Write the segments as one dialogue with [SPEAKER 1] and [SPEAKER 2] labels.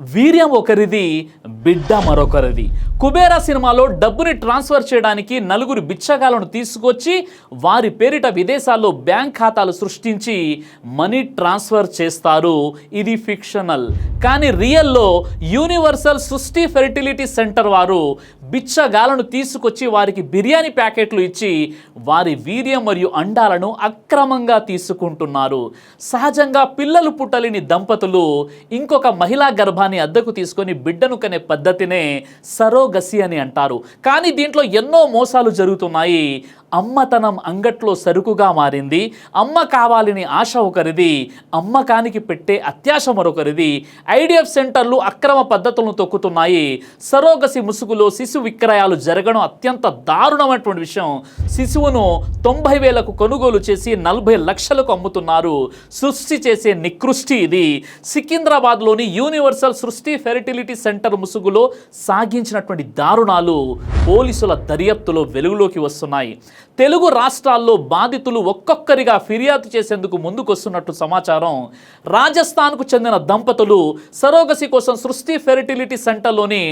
[SPEAKER 1] వీర్యం ఒకరిది బిడ్డ మరొకరిది. కుబేరా సినిమాలో డబ్బుని ట్రాన్స్ఫర్ చేయడానికి నలుగురు బిచ్చగాలను తీసుకొచ్చి వారి పేరిట విదేశాల్లో బ్యాంక్ ఖాతాలు సృష్టించి మనీ ట్రాన్స్ఫర్ చేస్తారు. ఇది ఫిక్షనల్. కానీ రియల్లో యూనివర్సల్ సృష్టి ఫెర్టిలిటీ సెంటర్ వారు బిచ్చగాలను తీసుకొచ్చి వారికి బిర్యానీ ప్యాకెట్లు ఇచ్చి వారి వీర్యం మరియు అండాలను అక్రమంగా తీసుకుంటున్నారు. సహజంగా పిల్లలు పుట్టలేని దంపతులు ఇంకొక మహిళా గర్భాన్ని అద్దెకు తీసుకొని బిడ్డను కనే పద్ధతినే సరోగసి అని అంటారు. కానీ దీంట్లో ఎన్నో మోసాలు జరుగుతున్నాయి. అమ్మతనం అంగట్లో సరుకుగా మారింది. అమ్మ కావాలని ఆశ ఒకరిది అమ్మకానికి పెట్టే అత్యాశ మరొకరిది. ఐడిఎఫ్ సెంటర్లు అక్రమ పద్ధతులను తొక్కుతున్నాయి. సరోగసి ముసుగులో శిశు విక్రయాలు జరగడం అత్యంత దారుణమైనటువంటి విషయం. శిశువును తొంభై వేలకు కొనుగోలు చేసి నలభై లక్షలకు అమ్ముతున్నారు. సృష్టి చేసే నికృష్టి ఇది. సికింద్రాబాద్లోని యూనివర్సల్ సృష్టి ఫెర్టిలిటీ సెంటర్ ముసుగులో సాగించినటువంటి దారుణాలు పోలీసుల దర్యాప్తులో వెలుగులోకి వస్తున్నాయి. తెలుగు రాష్ట్రాల్లో బాధితులు ఒక్కొక్కరిగా ఫిర్యాదు చేసేందుకు ముందుకొస్తున్నట్టు సమాచారం. రాజస్థాన్కు చెందిన దంపతులు సరోగసి కోసం సృష్టి ఫెర్టిలిటీ సెంటర్లోని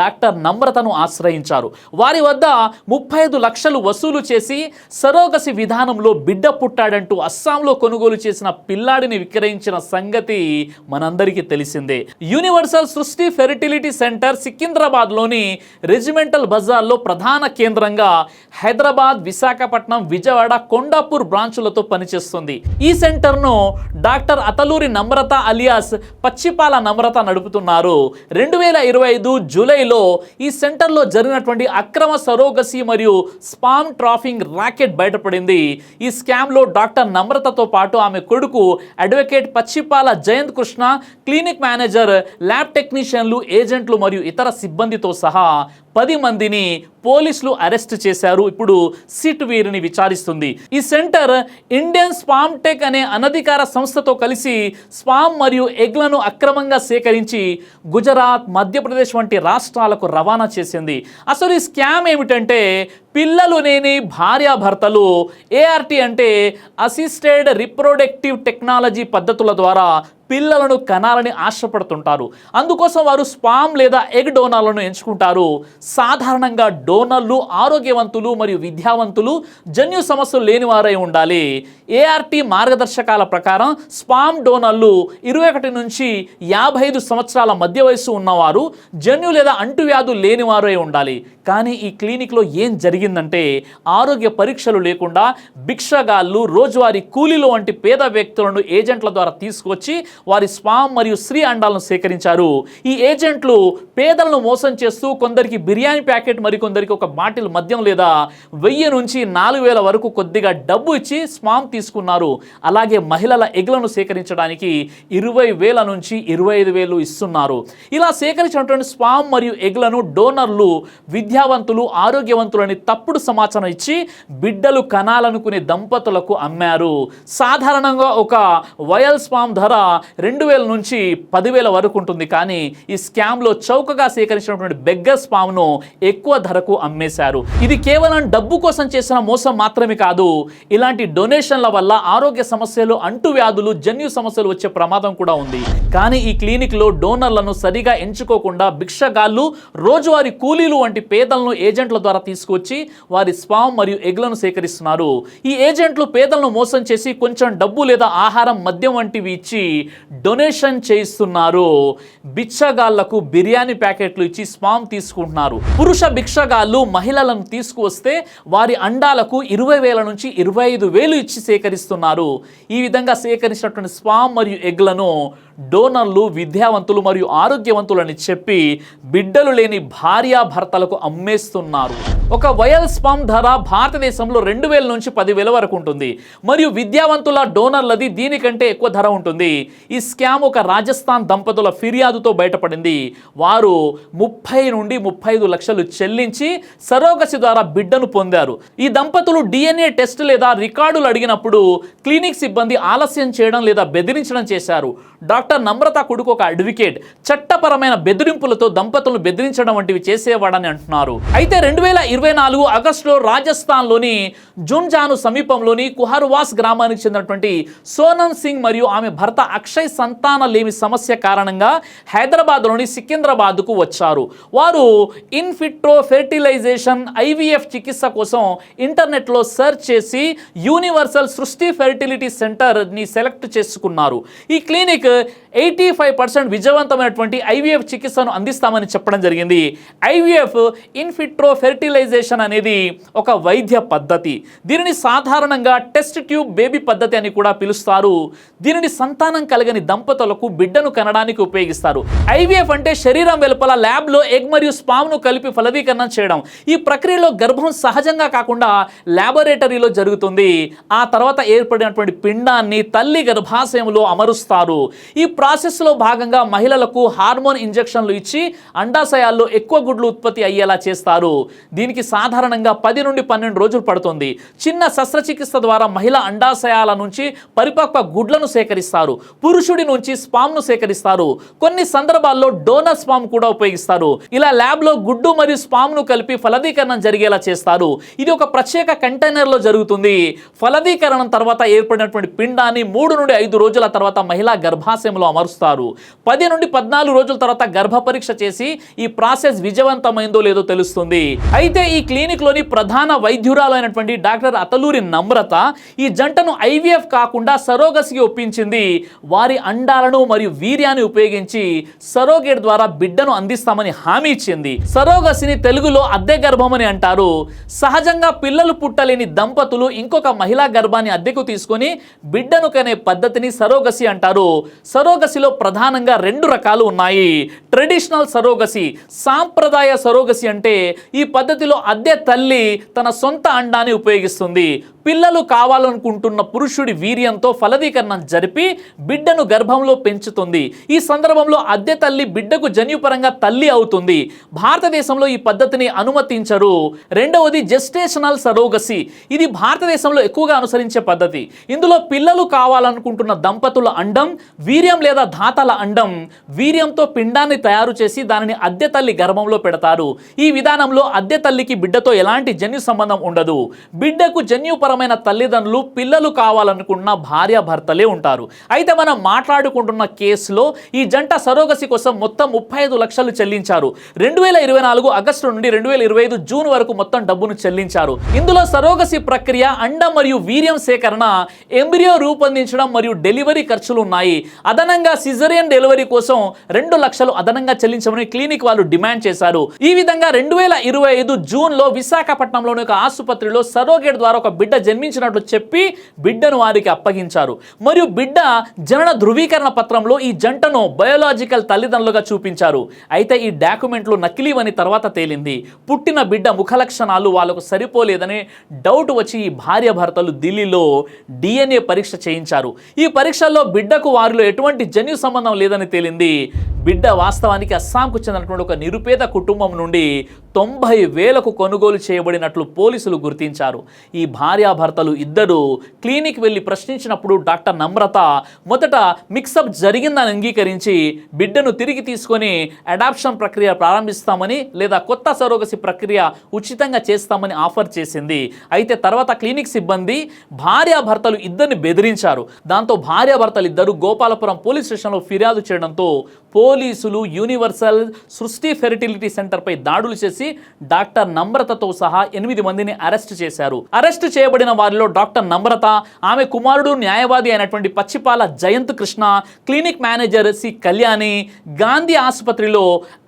[SPEAKER 1] డాక్టర్ నమ్రతను ఆశ్రయించారు. వారి వద్ద ముప్పై ఐదు లక్షలు వసూలు చేసి సరోగసి విధానంలో బిడ్డ పుట్టాడంటూ అస్సాంలో కొనుగోలు చేసిన పిల్లాడిని విక్రయించిన సంగతి మనందరికీ తెలిసిందే. Universal Srushti fertility centre సికింద్రాబాద్లోని regimental బజార్లో ప్రధాన కేంద్రంగా హైదరాబాద్ విశాఖపట్నం విజయవాడ కొండాపూర్ బ్రాంచులతో పనిచేస్తుంది. ఈ సెంటర్ను డాక్టర్ అతలూరి నమ్రత అలియాస్ పచ్చిపాల నమ్రత నడుపుతున్నారు. రెండు వేల ఇరవై ఐదు జూలైలో ఈ సెంటర్లో జరిగినటువంటి అక్రమ సరోగసి మరియు స్పామ్ ట్రాఫింగ్ ర్యాకెట్ బయటపడింది. ఈ స్కామ్లో డాక్టర్ నమ్రతతో పాటు ఆమె కొడుకు advocate Pachipala Jayanth Krishna clinic manager lab టెక్నీషియన్లు ఏజెంట్లు మరియు ఇతర సిబ్బందితో సహా పది మందిని పోలీసులు అరెస్ట్ చేశారు. ఇప్పుడు సిట్ వీరిని విచారిస్తుంది. ఈ సెంటర్ ఇండియన్ స్పామ్ టెక్ అనే అనధికార సంస్థతో కలిసి స్పామ్ మరియు ఎగ్లను అక్రమంగా సేకరించి గుజరాత్ మధ్యప్రదేశ్ వంటి రాష్ట్రాలకు రవాణా చేసింది. అసలు ఈ స్కామ్ ఏమిటంటే పిల్లలు లేని భార్యాభర్తలు ఏఆర్టీ అంటే అసిస్టెడ్ రిప్రొడక్టివ్ టెక్నాలజీ పద్ధతుల ద్వారా పిల్లలను కనాలని ఆశపడుతుంటారు. అందుకోసం వారు స్పామ్ లేదా ఎగ్ డోనర్లను ఎంచుకుంటారు. సాధారణంగా డోనర్లు ఆరోగ్యవంతులు మరియు విద్యావంతులు జన్యు సమస్యలు లేనివారై ఉండాలి. ఏఆర్టీ మార్గదర్శకాల ప్రకారం స్పామ్ డోనర్లు ఇరవై ఒకటి నుంచి యాభై ఐదు సంవత్సరాల మధ్య వయసు ఉన్నవారు జన్యు లేదా అంటువ్యాధులు లేనివారై ఉండాలి. కానీ ఈ క్లినిక్లో ఏం జరిగిందంటే ఆరోగ్య పరీక్షలు లేకుండా భిక్షగాళ్ళు రోజువారీ కూలీలు వంటి పేద వ్యక్తులను ఏజెంట్ల ద్వారా తీసుకొచ్చి వారి స్పామ్ మరియు స్త్రీ అండాలను సేకరించారు. ఈ ఏజెంట్లు పేదలను మోసం చేస్తూ కొందరికి బిర్యానీ ప్యాకెట్ మరికొందరికి ఒక బాటిల్ మద్యం లేదా వెయ్యి నుంచి నాలుగు వేల వరకు కొద్దిగా డబ్బు ఇచ్చి స్పామ్ తీసుకున్నారు. అలాగే మహిళల ఎగులను సేకరించడానికి ఇరవై వేల నుంచి ఇరవై ఐదు వేలు ఇస్తున్నారు. ఇలా సేకరించినటువంటి స్పామ్ మరియు ఎగులను డోనర్లు విద్యావంతులు ఆరోగ్యవంతులని తప్పుడు సమాచారం ఇచ్చి బిడ్డలు కనాలనుకునే దంపతులకు అమ్మారు. సాధారణంగా ఒక వయల్ స్పామ్ ధర రెండు వేల నుంచి పదివేల వరకు ఉంటుంది. కానీ ఈ స్కామ్లో చౌకగా సేకరించినటువంటి బెగ్గర్ స్పామ్ను ఎక్కువ ధరకు అమ్మేశారు. ఇది కేవలం డబ్బు కోసం చేసిన మోసం మాత్రమే కాదు ఇలాంటి డొనేషన్ల వల్ల ఆరోగ్య సమస్యలు అంటువ్యాధులు జన్యు సమస్యలు వచ్చే ప్రమాదం కూడా ఉంది. కానీ ఈ క్లినిక్లో డోనర్లను సరిగా ఎంచుకోకుండా భిక్షగాళ్ళు రోజువారీ కూలీలు వంటి పేదలను ఏజెంట్ల ద్వారా తీసుకొచ్చి వారి స్పామ్ మరియు ఎగ్లను సేకరిస్తున్నారు. ఈ ఏజెంట్లు పేదలను మోసం చేసి కొంచెం డబ్బు లేదా ఆహారం మద్యం వంటివి ఇచ్చి డొనేషన్ చేయిస్తున్నారు. భిక్షగాళ్ళకు బిర్యానీ ప్యాకెట్లు ఇచ్చి స్పామ్ తీసుకుంటున్నారు. పురుష భిక్షగాళ్ళు మహిళలను తీసుకువస్తే వారి అండాలకు ఇరవై వేల నుంచి ఇరవై ఐదు వేలు ఇచ్చి సేకరిస్తున్నారు. ఈ విధంగా సేకరించినటువంటి స్పామ్ మరియు ఎగ్లను డోనర్లు విద్యావంతులు మరియు ఆరోగ్యవంతులని చెప్పి బిడ్డలు లేని భార్యాభర్తలకు అమ్మేస్తున్నారు. ఒక వయల్ స్పమ్ ధర భారతదేశంలో రెండు వేల నుంచి పదివేల వరకు ఉంటుంది. మరియు విద్యావంతుల డోనర్లది దీనికంటే ఎక్కువ ధర ఉంటుంది. ఈ స్కామ్ ఒక రాజస్థాన్ దంపతుల ఫిర్యాదుతో బయటపడింది. వారు ముప్పై నుండి ముప్పై ఐదు లక్షలు చెల్లించి సరోగసి ద్వారా బిడ్డను పొందారు. ఈ దంపతులు డిఎన్ఏ టెస్ట్ లేదా రికార్డులు అడిగినప్పుడు క్లినిక్ సిబ్బంది ఆలస్యం చేయడం లేదా బెదిరించడం చేశారు. డాక్టర్ నమ్రత కొడుకు ఒక అడ్వకేట్. చట్టపరమైన బెదిరింపులతో దంపతులను బెదిరించడం వంటివి చేసేవాడని అంటున్నారు. అయితే రెండు వేల ఇరవై నాలుగు ఆగస్టులో రాజస్థాన్లోని జున్జాను సమీపంలోని కుహర్వాస్ గ్రామానికి చెందినటువంటి సోనం సింగ్ మరియు ఆమె భర్త అక్షయ్ సంతాన లేమి సమస్య కారణంగా హైదరాబాద్లోని సికింద్రాబాద్కు వచ్చారు. వారు ఇన్ఫిట్రో ఫెర్టిలైజేషన్ ఐవీఎఫ్ చికిత్స కోసం ఇంటర్నెట్లో సెర్చ్ చేసి యూనివర్సల్ సృష్టి ఫెర్టిలిటీ సెంటర్ని సెలెక్ట్ చేసుకున్నారు. ఈ క్లినిక్ ఎయిటీ ఫైవ్ పర్సెంట్ విజయవంతమైనటువంటి ఐవీఎఫ్ చికిత్సను అందిస్తామని చెప్పడం జరిగింది. ఐవీఎఫ్ ఇన్ఫిట్రో ఫెర్టిలైజేషన్ అనేది ఒక వైద్య పద్ధతి. దీనిని సాధారణంగా టెస్ట్ ట్యూబ్ బేబీ పద్ధతి అని కూడా పిలుస్తారు. దీనిని సంతానం కలిగని దంపతులకు బిడ్డను కనడానికి ఉపయోగిస్తారు. ఐవీఎఫ్ అంటే శరీరం వెలుపల ల్యాబ్లో ఎగ్ మరియు స్పామ్ను కలిపి ఫలదీకరణం చేయడం. ఈ ప్రక్రియలో గర్భం సహజంగా కాకుండా ల్యాబొరేటరీలో జరుగుతుంది. ఆ తర్వాత ఏర్పడినటువంటి పిండాన్ని తల్లి గర్భాశయంలో అమరుస్తారు. ఈ ప్రాసెస్లో భాగంగా మహిళలకు హార్మోన్ ఇంజెక్షన్లు ఇచ్చి అండాశయాల్లో ఎక్కువ గుడ్లు ఉత్పత్తి అయ్యేలా చేస్తారు. దీనికి సాధారణంగా పది నుండి పన్నెండు రోజులు పడుతుంది. చిన్న శస్త్రచికిత్స ద్వారా మహిళ అండాశయాల నుంచి పరిపక్వ గుడ్లను సేకరిస్తారు. పురుషుడి నుంచి స్పామ్ను సేకరిస్తారు. కొన్ని సందర్భాల్లో డోనర్ స్పామ్ కూడా ఉపయోగిస్తారు. ఇలా ల్యాబ్లో గుడ్డు మరియు స్పామ్ను కలిపి ఫలదీకరణం జరిగేలా చేస్తారు. ఇది ఒక ప్రత్యేక కంటైనర్లో జరుగుతుంది. ఫలదీకరణం తర్వాత ఏర్పడినటువంటి పిండాన్ని మూడు నుండి ఐదు రోజుల తర్వాత మహిళా గర్భాశయంలో అమరుస్తారు. పది నుండి పద్నాలుగు రోజుల తర్వాత గర్భ పరీక్ష చేసి ఈ ప్రాసెస్ విజయవంతమైందో లేదో తెలుస్తుంది. అయితే ఈ క్లినిక్లోని ప్రధాన వైద్యురాలైనటువంటి డాక్టర్ అతలూరి నమ్రత ఈ జంటను ఐవీఎఫ్ కాకుండా సరోగసికి ఒప్పించింది. వారి అండాలను మరియు వీర్యాన్ని ఉపయోగించి సరోగేట్ ద్వారా బిడ్డను అందిస్తామని హామీ ఇచ్చింది. సరోగసిని తెలుగులో అద్దె గర్భం అని అంటారు. సహజంగా పిల్లలు పుట్టలేని దంపతులు ఇంకొక మహిళా గర్భాన్ని అద్దెకు తీసుకొని బిడ్డను కనే పద్ధతిని సరోగసి అంటారు. సరోగసిలో ప్రధానంగా రెండు రకాలు ఉన్నాయి. ట్రెడిషనల్ సరోగసి సాంప్రదాయ సరోగసి అంటే ఈ పద్ధతిలో అద్దె తల్లి తన సొంత అండాన్ని ఉపయోగిస్తుంది. పిల్లలు కావాలనుకుంటున్న పురుషుడి వీర్యంతో ఫలదీకరణం జరిపి బిడ్డను గర్భంలో పెంచుతుంది. ఈ సందర్భంలో అద్దె తల్లి బిడ్డకు జన్యుపరంగా తల్లి అవుతుంది. భారతదేశంలో ఈ పద్ధతిని అనుమతించరు. రెండవది జెస్టేషనల్ సరోగసి. ఇది భారతదేశంలో ఎక్కువగా అనుసరించే పద్ధతి. ఇందులో పిల్లలు కావాలనుకుంటున్న దంపతుల అండం వీర్యం లేదా ధాతల అండం వీర్యంతో పిండాన్ని తయారు చేసి దానిని అద్దె తల్లి గర్భంలో పెడతారు. ఈ విధానంలో అద్దె తల్లికి బిడ్డతో ఎలాంటి జన్యు సంబంధం ఉండదు. బిడ్డకు జన్యుపరమైన తల్లిదండ్రులు పిల్లలు కావాలనుకున్న భార్య భర్తలే ఉంటారు. అయితే మనం మాట్లాడుకుంటున్న కేసులో ఈ జంట సరోగసి కోసం మొత్తం ముప్పై ఐదు లక్షలు చెల్లించారు. రెండు వేల ఇరవై నాలుగు ఆగస్టు నుండి రెండు వేల ఇరవై ఐదు జూన్ వరకు మొత్తం డబ్బును చెల్లించారు. ఇందులో సరోగసి ప్రక్రియ అండం మరియు వీర్యం సేకరణ ఎంబ్రియో రూపొందించడం మరియు డెలివరీ ఖర్చులు ఉన్నాయి. అదనంగా సిజరియన్ డెలివరీ కోసం రెండు లక్షలు అదనంగా చెల్లించమని క్లినిక్ వాళ్ళు డిమాండ్ చేశారు. ఈ విధంగా రెండు వేల ఇరవై ఐదు జూన్లో విశాఖపట్నంలోని ఒక ఆసుపత్రిలో సరోగేట్ ద్వారా ఒక బిడ్డ జన్మించినట్లు చెప్పి బిడ్డను వారికి అప్పగించారు. మరియు బిడ్డ జనన ధృవీకరణ పత్రంలో ఈ జంటను బయోలాజికల్ తల్లిదండ్రులుగా చూపించారు. అయితే ఈ డాక్యుమెంట్లు నకిలీవని తర్వాత తేలింది. పుట్టిన బిడ్డ ముఖ లక్షణాలు వాళ్ళకు సరిపోలేదని డౌట్ వచ్చి ఈ భార్య భర్తలు ఢిల్లీలో డిఎన్ఏ పరీక్ష చేయించారు. ఈ పరీక్షల్లో బిడ్డకు వారిలో ఎటువంటి జన్యు సంబంధం లేదని తేలింది. బిడ్డ వాస్తవానికి అస్సాంకు చెందినటువంటి ఒక నిరుపేద కుటుంబం నుండి తొంభై వేలకు కొనుగోలు చేయబడినట్లు పోలీసులు గుర్తించారు. ఈ భార్యాభర్తలు ఇద్దరు క్లినిక్ వెళ్ళి ప్రశ్నించినప్పుడు డాక్టర్ నమ్రత మొదట మిక్సప్ జరిగిందని అంగీకరించి బిడ్డను తిరిగి తీసుకొని అడాప్షన్ ప్రక్రియ ప్రారంభిస్తామని లేదా కొత్త సరోగసి ప్రక్రియ ఉచితంగా చేస్తామని ఆఫర్ చేసింది. అయితే తర్వాత క్లినిక్ సిబ్బంది భార్యాభర్తలు ఇద్దరిని బెదిరించారు. దాంతో భార్యాభర్తలు ఇద్దరు గోపాలపురం పోలీస్ స్టేషన్లో ఫిర్యాదు చేయడంతో పోలీసులు యూనివర్సల్ సృష్టి ఫెర్టిలిటీ సెంటర్పై దాడులు చేసి డాక్టర్ నమ్రతతో సహా ఎనిమిది మందిని అరెస్ట్ చేశారు. అరెస్ట్ చేయబడిన వారిలో డాక్టర్ నమ్రత ఆమె కుమారుడు న్యాయవాది అయినటువంటి Pachipala Jayanth Krishna clinic manager C Kalyani Gandhi ఆసుపత్రిలో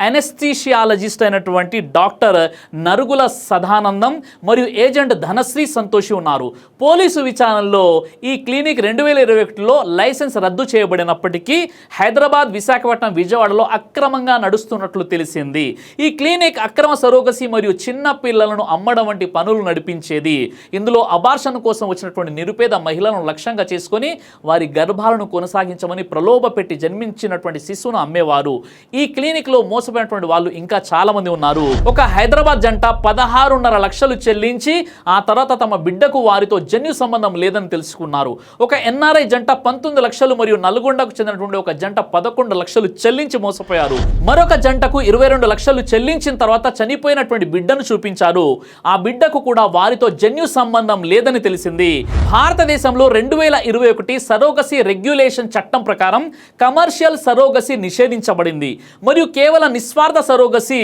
[SPEAKER 1] అనెస్థీషియాలజిస్ట్ అయినటువంటి డాక్టర్ నరుగుల సదానందం మరియు ఏజెంట్ ధనశ్రీ సంతోషి ఉన్నారు. పోలీసు విచారణలో ఈ క్లినిక్ రెండు వేల ఇరవై ఒకటిలో లైసెన్స్ రద్దు చేయబడినప్పటికీ హైదరాబాద్ విశాఖపట్నం విజయవాడలో అక్రమంగా నడుస్తున్నట్లు తెలిసింది. ఈ క్లినిక్ అక్రమ సరోగసి మరియు చిన్న పిల్లలను అమ్మడం వంటి పనులు నడిపించేది. ఇందులో అబార్షన్ కోసం వచ్చినటువంటి నిరుపేద మహిళలను లక్ష్యంగా చేసుకొని వారి గర్భాలను కొనసాగించమని ప్రలోభ పెట్టి జన్మించినటువంటి శిశువును అమ్మేవారు. ఈ క్లినిక్లో మోసపోయినటువంటి వాళ్ళు ఇంకా చాలా మంది ఉన్నారు. ఒక హైదరాబాద్ జంట పదహారున్నర లక్షలు చెల్లించి ఆ తర్వాత తమ బిడ్డకు వారితో జన్యు సంబంధం లేదని తెలుసుకున్నారు. ఒక ఎన్ఆర్ఐ జంట పంతొమ్మిది లక్షలు మరియు నల్గొండకు చెందినటువంటి ఒక జంట పదకొండు లక్షలు చెల్లించి మోసపోయారు. మరొక జంటకు ఇరవై రెండు లక్షలు చెల్లించిన తర్వాత చనిపోయినటువంటి బిడ్డను చూపించారు. ఆ బిడ్డకు కూడా వారితో జన్యు సంబంధం లేదని తెలిసింది. భారతదేశంలో రెండు వేల ఇరవై ఒకటి సరోగసి రెగ్యులేషన్ చట్టం ప్రకారం కమర్షియల్ సరోగసి నిషేధించబడింది. మరియు కేవలం నిస్వార్థ సరోగసి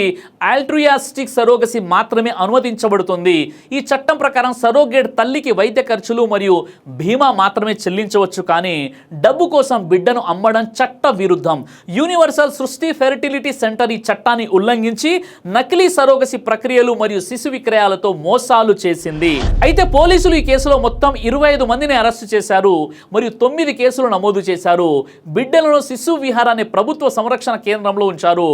[SPEAKER 1] ఆల్ట్రియాస్టిక్ సరోగసి మాత్రమే అనుమతించబడుతుంది. ఈ చట్టం ప్రకారం సరోగేట్ తల్లికి వైద్య ఖర్చులు మరియు బీమా మాత్రమే చెల్లించవచ్చు కానీ డబ్బు కోసం బిడ్డను అమ్మడం చట్ట విరుద్ధం యూనివర్సల్ సృష్టి ఫెర్టిలిటీ సెంటర్ ఈ చట్టాన్ని ఉల్లంఘించి నకిలీ సరోగసి ప్రక్రియలు మరియు శిశు విక్రయాలతో మోసాలు చేసింది. అయితే పోలీసులు ఈ కేసులో మొత్తం ఇరవై ఐదు మందిని అరెస్టు చేశారు మరియు తొమ్మిది కేసులు నమోదు చేశారు. బిడ్డలను శిశు విహారాన్ని అనే ప్రభుత్వ సంరక్షణ కేంద్రంలో ఉంచారు.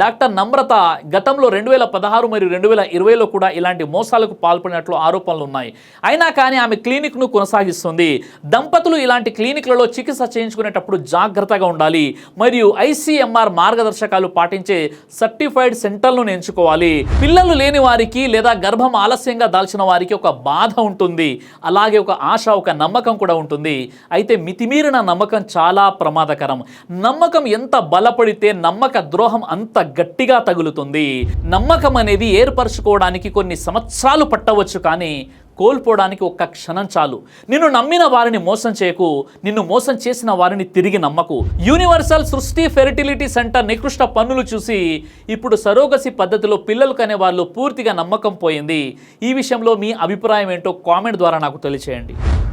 [SPEAKER 1] డాక్టర్ నమ్రత గతంలో రెండు వేల పదహారు మరియు రెండు వేల ఇరవైలో కూడా ఇలాంటి మోసాలకు పాల్పడినట్లు ఆరోపణలు ఉన్నాయి. అయినా కానీ ఆమె క్లినిక్ను కొనసాగిస్తుంది. దంపతులు ఇలాంటి క్లినిక్లలో చికిత్స చేయించుకునేటప్పుడు జాగ్రత్తగా ఉండాలి. మరియు ఐసీఎంఆర్ మార్గదర్శకాలు పాటించే సర్టిఫైడ్ సెంటర్లను ఎంచుకోవాలి. పిల్లలు లేని వారికి లేదా గర్భం ఆలస్యంగా దాల్చిన వారికి ఒక బాధ ఉంటుంది. అలాగే ఒక ఆశ ఒక నమ్మకం కూడా ఉంటుంది. అయితే మితిమీరిన నమ్మకం చాలా ప్రమాదకరం. నమ్మకం ఎంత బలపడితే నమ్మక ద్రోహం అంత గట్టిగా తగులుతుంది. నమ్మకం అనేది ఏర్పరచుకోవడానికి కొన్ని సంవత్సరాలు పట్టవచ్చు కానీ కోల్పోవడానికి ఒక్క క్షణం చాలు. నిన్ను నమ్మిన వారిని మోసం చేయకు నిన్ను మోసం చేసిన వారిని తిరిగి నమ్మకు. యూనివర్సల్ సృష్టి ఫెర్టిలిటీ సెంటర్ నికృష్ట పన్నులు చూసి ఇప్పుడు సరోగసి పద్ధతిలో పిల్లలు కనే వాళ్ళు పూర్తిగా నమ్మకం పోయింది. ఈ విషయంలో మీ అభిప్రాయం ఏంటో కామెంట్ ద్వారా నాకు తెలియచేయండి.